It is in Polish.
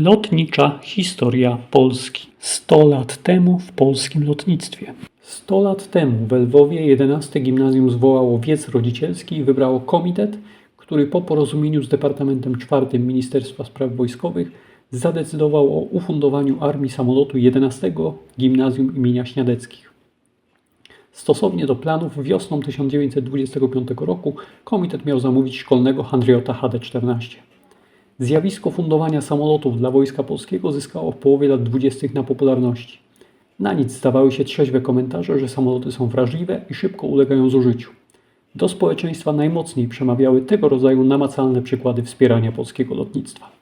Lotnicza historia Polski. 100 lat temu w polskim lotnictwie. 100 lat temu w Lwowie 11 Gimnazjum zwołało wiec rodzicielski i wybrało komitet, który po porozumieniu z Departamentem IV Ministerstwa Spraw Wojskowych zadecydował o ufundowaniu armii samolotu 11 Gimnazjum imienia Śniadeckich. Stosownie do planów wiosną 1925 roku komitet miał zamówić szkolnego Handriota HD-14. Zjawisko fundowania samolotów dla Wojska Polskiego zyskało w połowie lat 20. na popularności. Na nic zdawały się trzeźwe komentarze, że samoloty są wrażliwe i szybko ulegają zużyciu. Do społeczeństwa najmocniej przemawiały tego rodzaju namacalne przykłady wspierania polskiego lotnictwa.